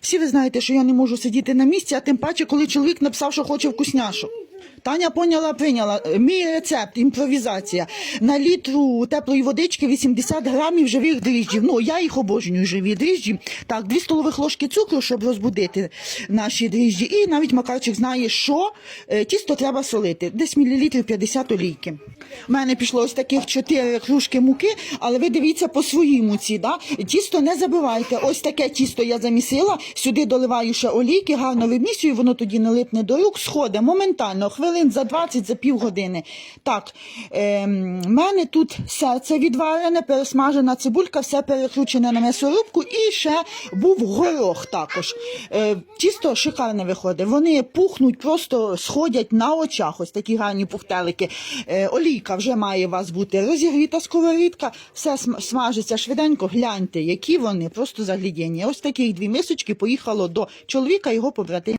Всі ви знаєте, що я не можу сидіти на місці, а тим паче, коли чоловік написав, що хоче вкусняшу. Таня поняла, прийняла. Е, Мій рецепт, імпровізація. На літру теплої водички 80 грамів живих дріжджів. Ну, я їх обожнюю, живі дріжджі. Так, 2 столових ложки цукру, щоб розбудити наші дріжджі. І навіть Макарчик знає, що е, тісто треба солити. Десь мілілітрів 50 олійки. У мене пішло ось таких 4 кружки муки, але ви дивіться по своїй муці. Да? Тісто не забивайте. Ось таке тісто я замісила, сюди доливаю ще олійки, гарно вимісюю, воно тоді не липне до рук, сходить моментально, хвилин за 20, за півгодини. Так, в мене тут серце відварене, пересмажена цибулька, все перекручене на м'ясорубку і ще був горох також. Е, тісто шикарне виходить. Вони пухнуть, просто сходять на очах, ось такі гарні пухтелики. Е, олійка вже має у вас бути розігріта сковорідка, все смажиться швиденько, гляньте, які вони, просто заглядіння. Ось таких дві мисочки поїхало до чоловіка, його побратимів.